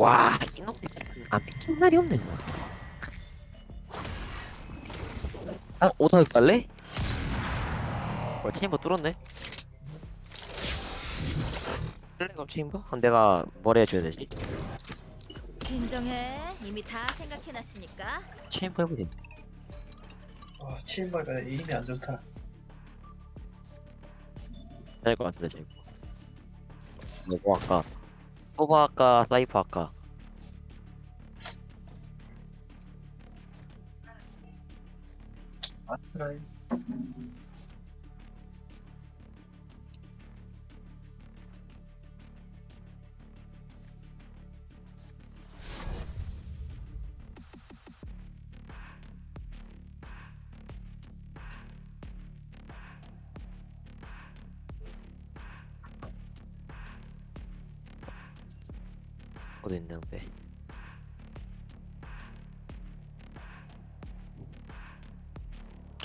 와 이놈 진짜 안 뺏긴 날이 없네 아 오타육 갈래? 어 체인버 뚫었네 할래 그럼 체인버? 그럼 내가 뭘 해줘야 되지? 진정해. 이미 다 생각해놨으니까. 체인버 해보자 아, 치인바가 에임이 안 좋다. 될것 같은데 체인버 뭐고 할까? 소바 할까? 사이퍼 할까? 아스라이. 어디 있는데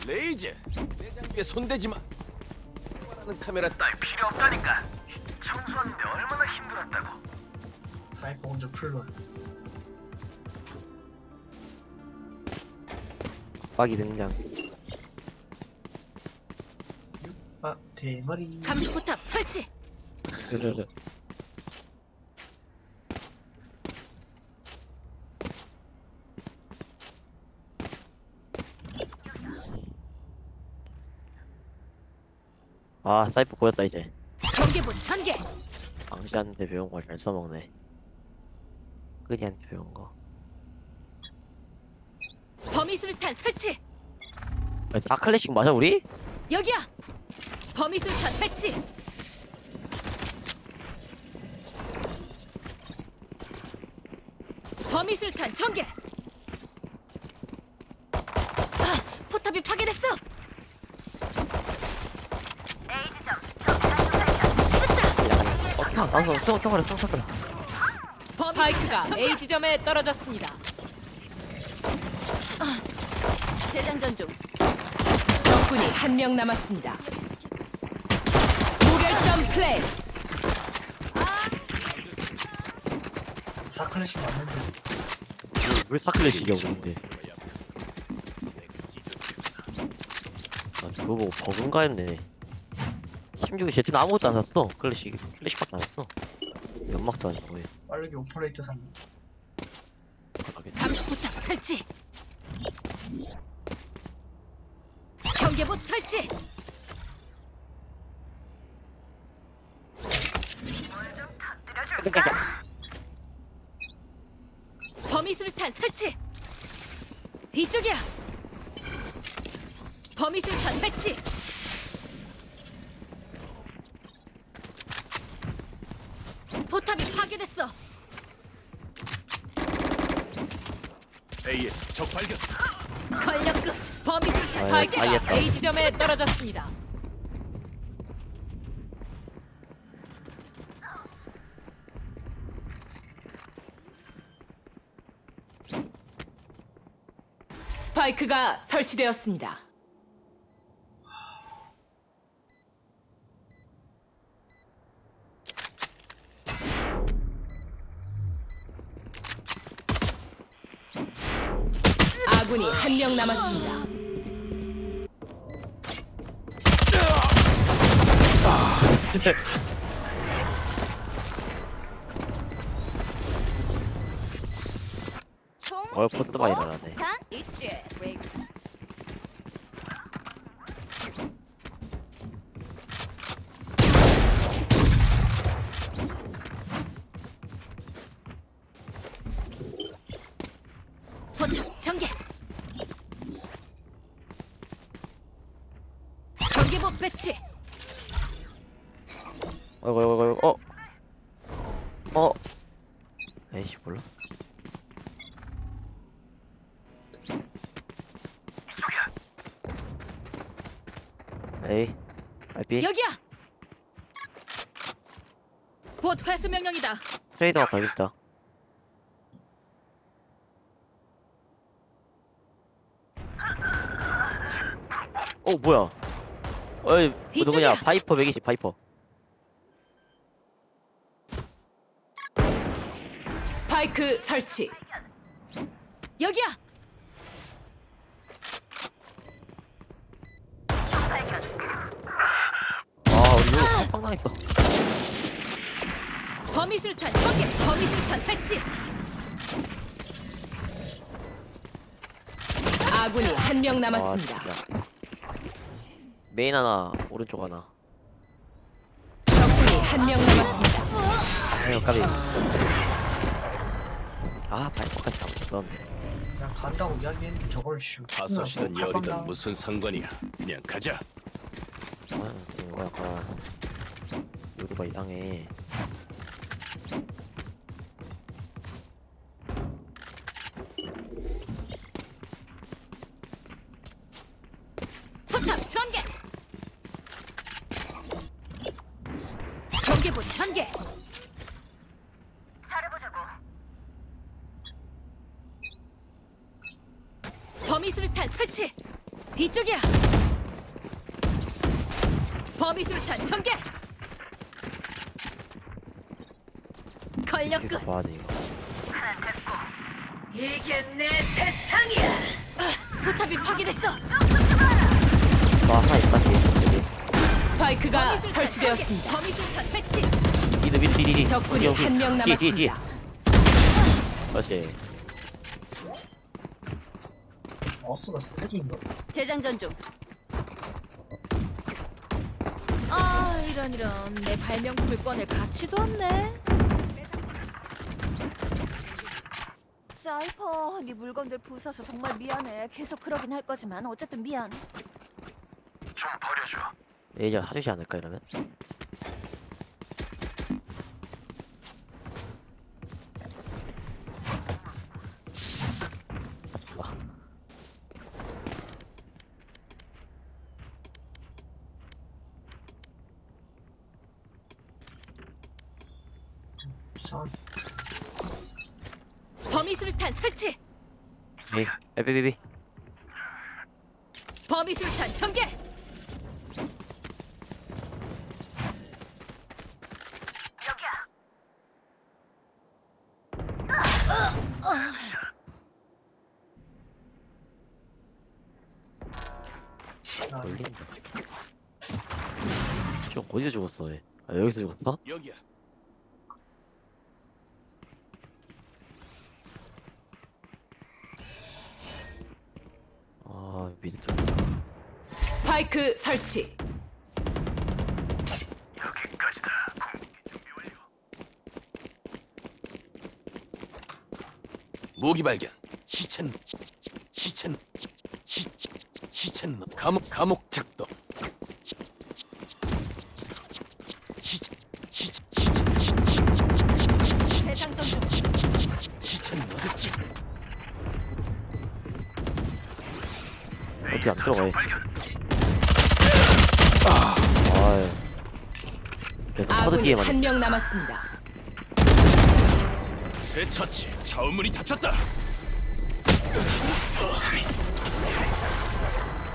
레이즈 내 장비에 손대지 마. 원하는 카메라 따위 필요 없다니까. 청소하는데 얼마나 힘들었다고. 사이퍼 먼저 풀로. 빡이 등장 아, 대머리. 감시 포탑 설치. 아 사이퍼 고였다 이제 경계본 전개. 방시한테 배운 걸 잘 써먹네 끄니한테 배운 거 범위 수류탄 설치. 아, 다 클래식 맞아 우리? 여기야. 범위 수류탄 배치. 범위 수류탄 전개. 아, 포탑이 파괴됐어. 타! 나서 수영 타버려 범위 스파이크가 A. 지점에 떨어졌습니다. 재장전 중. 적군이 한 명 남았습니다. 무결점 플레이. 사클래식 맞는데. 왜 사클래식이야 우리인데 아 그거 보고 버금가 했네 심지어 제트는 아무것도 안 샀어 클래식 클래식밖에 안 샀어 연막도 아니고 왜 빠르게 오퍼레이터 상. 감시 포탑 설치. 경계봇 설치. 범위 수류탄 설치. 이쪽이야. 범위 수류탄 배치. 포탑이 파괴됐어. AS 적 발견. 권력급 범위 수류탄 아이, 파괴. 알겠다. A 지점에 떨어졌습니다. 스파이크가 설치되었습니다. 아군이 한 명 남았습니다. 어 포트가 일어나네 단 있지. 포탑 전개. 전기복 배치. 어이구 어이구 어이구 어? 어? 에이씨 몰라 에이 알비 여기야. 곧 회수 명령이다. 트레이더가 걸렸다 어 뭐야 어이 그 누구냐 이쪽이야. 파이퍼 120 파이퍼 스파이크 설치. 여기야. 아 이거 빵당했어 범위술탄 전개. 범위술탄 배치. 아군이 한 명 아 남았습니다. 진짜 메인 하나 오른쪽 하나 적군이 한 명 남았습니다. 아유 까비 아 발목까지 잡았었는데 그냥 간다고 이야기했는데 저걸 슈. 다섯이든 열이든 무슨 상관이야. 그냥 가자. 아 지금 이거 약간 요리가 이상해 포탑 전개. 전개. 잘해보자고. 범위술탄 설치. 이쪽이야. 범위술탄 전개. 이거 걸렸군. 봐야 돼 이거 이게 내 세상이야. 포탑이 파괴됐어. 아 하나 있다 뒤에 여기 스파이크가 설치되었습니다. 전개. 범위 술탄 배치. 미드 미드 미드 미드 적군이 여기, 여기. 한 명 뒤에, 뒤에, 뒤에. 남았습니다. 그렇지 어스가 쓰레기인가? 재장전 중. 아 이런 이런 내 발명품을 꺼낼 가치도 없네. 사이퍼, 네 물건들 부숴서 정말 미안해. 계속 그러긴 할 거지만 어쨌든 미안. 좀 버려줘. 레이저 사주지 않을까 이러면 범위술탄 설치. 에이 에비비비 범위술탄 전개. 아, 걸린다 저 어디서 죽었어 얘? 아 여기서 죽었어? 여기야. 아 미드 쪽 스파이크 설치. 여기까지다. 준비 완료. 무기 발견. 시첸 시첸 시 시첸 감옥 감옥 작동. 중. 시첸? 어떻게 안 들어가 얘 아유 커드 아군이 뒤에만 한명 남았습니다. 새 처치. 차원문이 닫혔다.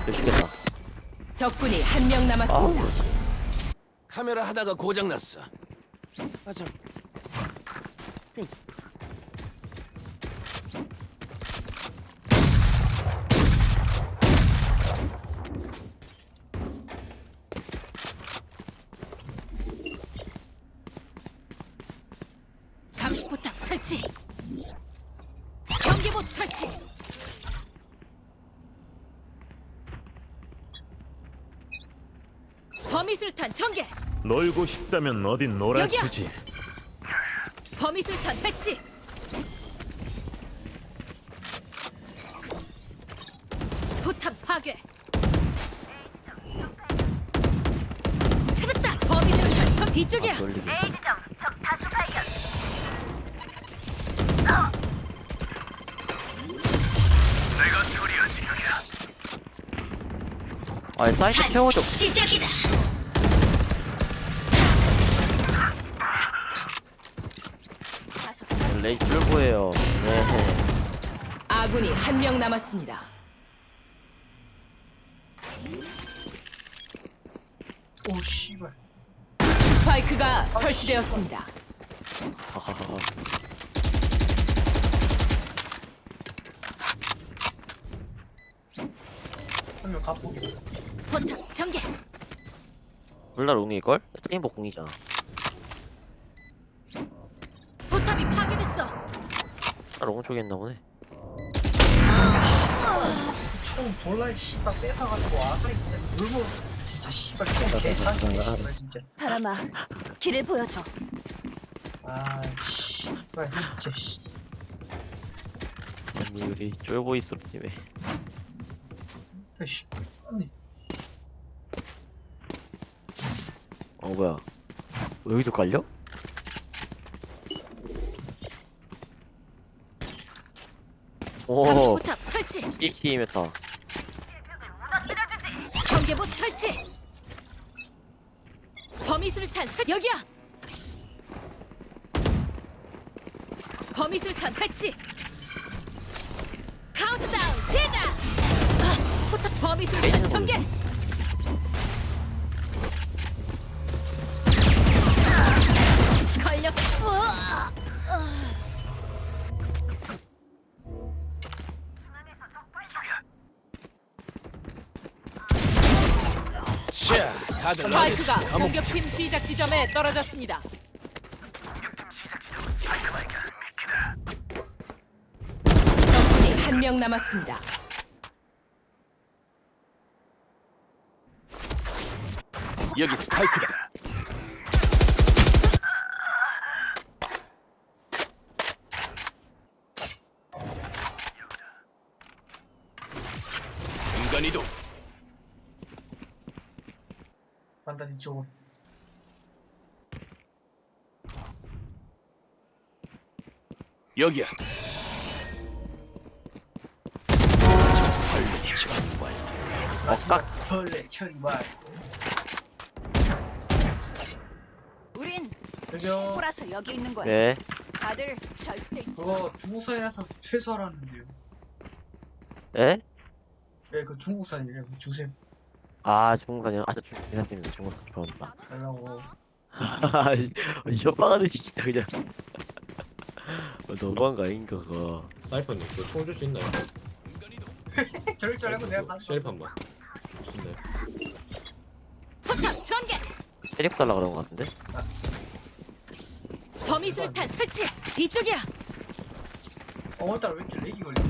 있 죽겠다 적군이 한 명 아우 남았습니다. 카메라 하다가 고장 났어. 맞아. 감시포탑 설치. 경계봇 설치. 범위술탄 전개. 놀고 싶다면 어딘 놀아주지. 범위술탄 배치. 포탑 파괴. 찾았다. 범위술탄 전 이쪽이야. 아, 돌리기 내가 처리하지 여기야. 아 사이트 태워줘 시작이다. 레이 쫄보예요. 네. 아군이 한 명 남았습니다. 오 씨발. 스파이크가 설치되었습니다. 한 명 갑고 포탑 전개. 불나 롱일걸? 트레인버 공이잖아. 아롱 쪽에 있나 보네 총 졸라 씨발 뺏어가지고 아가리 진짜 물고 진짜 씨발 총 개사기네 씨발 진짜. 바람아, 길을 보여줘. 아 씨발 진짜 씨. 아니 우리 쫄보이스로 팀에 그 씨. 아니 어 뭐야 여기도 깔려? 감시 오 포탑 설치. 1팀이었다 경계봇 설치. 범위술탄 설 여기야. 범위술탄 배치. 카운트다운 시작. 아, 포탑 범위술탄 전개. 스파이크가? 공격팀 시작 지점에 떨어졌습니다. 적군이 한 명 남았습니다. 여기 스파이크다. 간다 이쪽으로. 여기야. 벌레 처리 말. 우린 저기요. 보라서 여기 있는 거야. 네 다들 절대 잊지 그거 중국산이라서 최소라는데요. 에? 예, 그 중국산이래요. 주세요. 아 중국산이요? 아 중국 기사님입니다 중국산 좋아합니다 달라고. 협박하는 진짜 그냥 어, 너무한 거 아닌가 그거 사이퍼님 그총 줄 수 있나요? 저럴 줄 알고 내가 가서. 셰리프 한번 좋네 포탑 전개. 셰리프 달라 그런 거 같은데? 범위술탄 설치. 이쪽이야. 어, 오늘따라 왜 이렇게 렉이 걸려?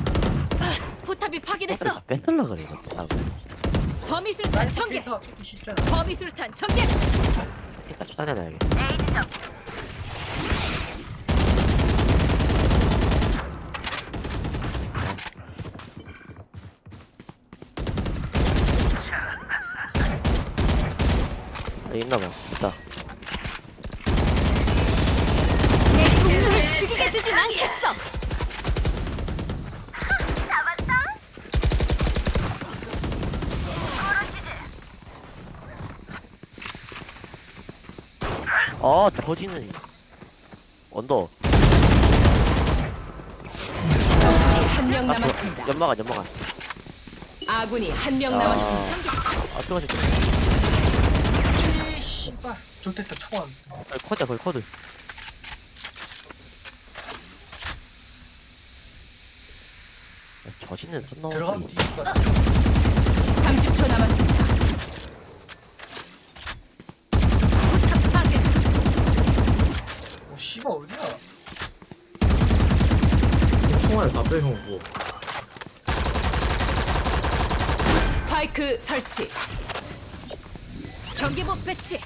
포탑이 파괴됐어. 다 뺏을라 그래 이거 아, 범위술탄. 필터 찾기 쉽잖아. 범위술탄 전개. 일단 찾아내야겠 아 있나봐 있다 내 동료를 죽이게 두진 않겠어. 아 터지는 언더 한 명 남았습니다. 연마가 연마가 아군이 한명 아, 남았습니다. 아 들어가지 씨, 씨발. 좋됐다 총알. 코드야 거기 코드 야, 저지는 손 들어가면 나오지 뒤질 것 같아. 30초 남았습니다. 포탑 파괴. 어, 씨발 어디야? 총알 다빼형 뭐 스파이크 설치. 경계봇 배치.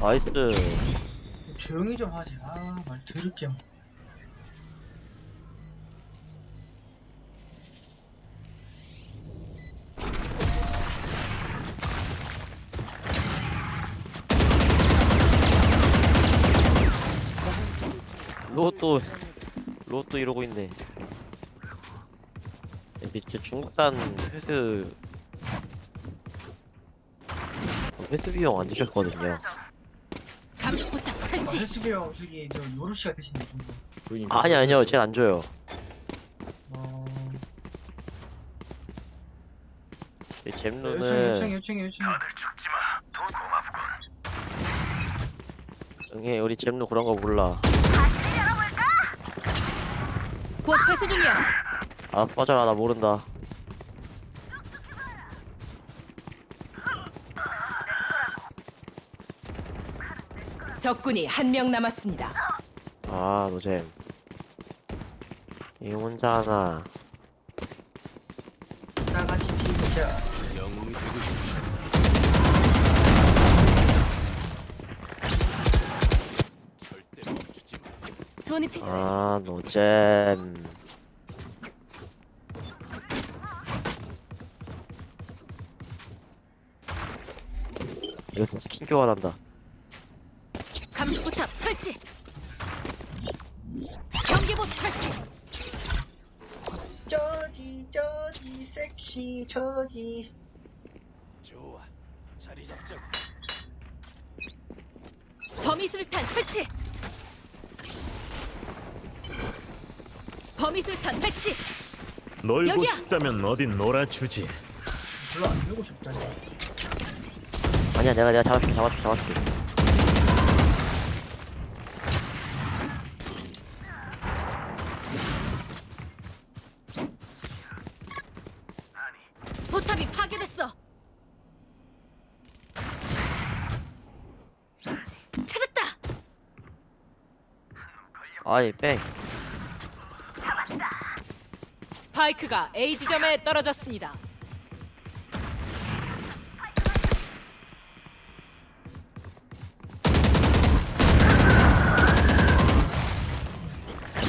나이스 조용히 좀 하지. 아, 말 들을게. 로또 로또 이러고 있네 진짜 중국산 회수 회수 비용 안 주셨거든요 감시 포탑 설치. 헬스비 형 저기 저 요르시가 대신해 좀. 아, 아니 아니요 쟤 안 줘요 어. 이 요청 잼루는 요청 요청 요청. 응애 우리 잼루 그런 거 몰라 곧 회수 중이야. 아 빠져라 나 모른다. 적군이 한 명 남았습니다. 아 노잼. 이 혼자 하나. 나같이 피자. 영웅이 되고 싶으 아 노잼 이것도 스킨 교환한다 감시 포탑 설치. 경계봇 설치. 저지 저지 섹시 저지 좋아. 자리 잡자고. 범위 술탄 설치. 범위술탄 배치. 놀고 여기야! 싶다면 어딘 놀아주지. 별로 안 되고 싶다니 아니야 내가 내가 잡아줄게 잡아줄게 잡아줄게 포탑이 파괴됐어. 찾았다. 아이 뺑 스파이크가 A 지점에 떨어졌습니다.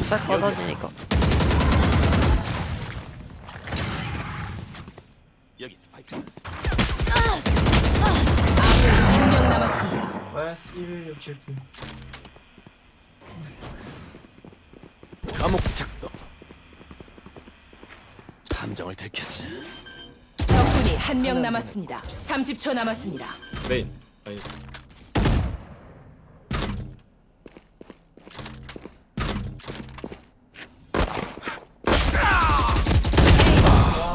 딱 꺼져지니까 여기 스파이크. 아군이 한명 남았습니다. 와스 167팀 감옥 작동. 함정을 들켰어. 적군이 한 명 남았습니다. 30초 남았습니다. 메인. 아니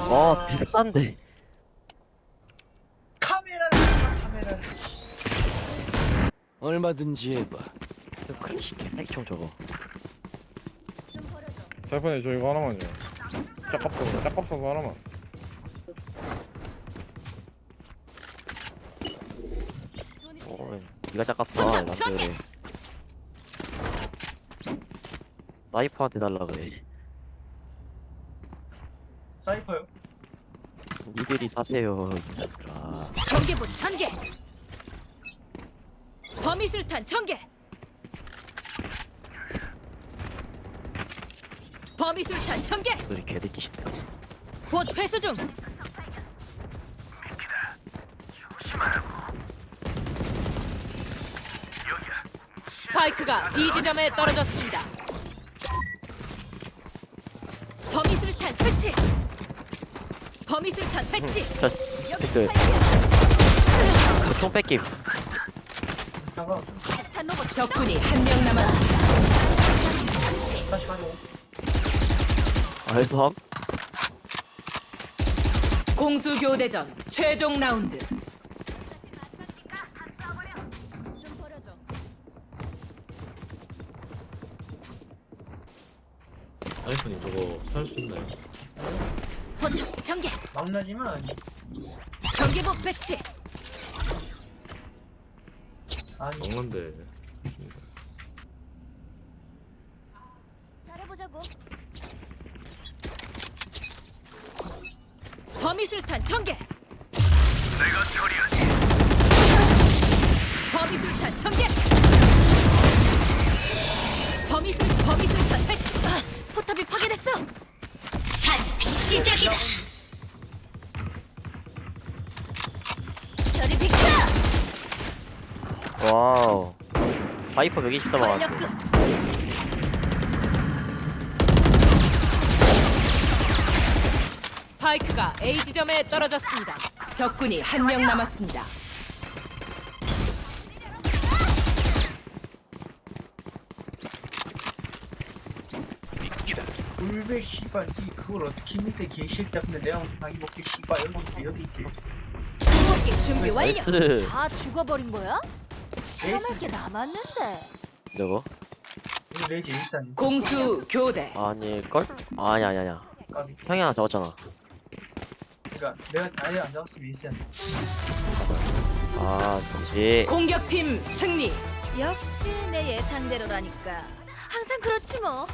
어 비싼데 카메라를 봐, 카메라를 얼마든지 해봐. 클래식 개팩총 저거 달판에 저 이거 하나만요. 짝값 사서 하나만. 어 니가 짝값 써 포탑 남자 전개! 그래 사이퍼한테 달라 그래 사이퍼요 니들이 사세요 이년들아 경계봇 전개. 범위술탄 전개. 범위술탄 전개. 너희 개새끼 신다 곧 회수 중. 스파이크가 B 지점에 떨어졌습니다. 범위술탄 설치. 범위술탄 배치. 자 여기 그, 스파이크야. 총 뺏김 탄 로봇 적군이 한 명 남았습니다. 다시 가져오 알섬 공수 교대전 최종 라운드. 아이폰이 저거 살 수 있나요? 포탑 전개. 막나지만 경계봇 배치. 아니 먹는데 잘해보자고. 범위술탄 전개. 내가 처리하지. 범위술탄 전개. 범위술 범위술탄 배치. 아, 포탑이 파괴됐어. 산 시작이다. 저리 비켜. 와우 파이퍼 124 전력 막았대 끝. 스파이크가 A 지점에 떨어졌습니다. 적군이 한 명 남았습니다. 울베 씨발 니 그걸 어떻게 믿대 개새끼야 근데 내가 자기 먹게 씨발 여기 여기 있지 궁극기 준비 완료. 나이스 다 죽어버린 거야? 실험할 게 남았는데. 저거 에이스 아니야 공수 교대. 아닐걸? 아니 아니 아니야 까비 형이 하나 적었잖아 그니까 내가 아예 안 잡았으면 에이스 아니야 아 잠시 공격팀 승리. 역시 내 예상대로라니까. 항상 그렇지 뭐.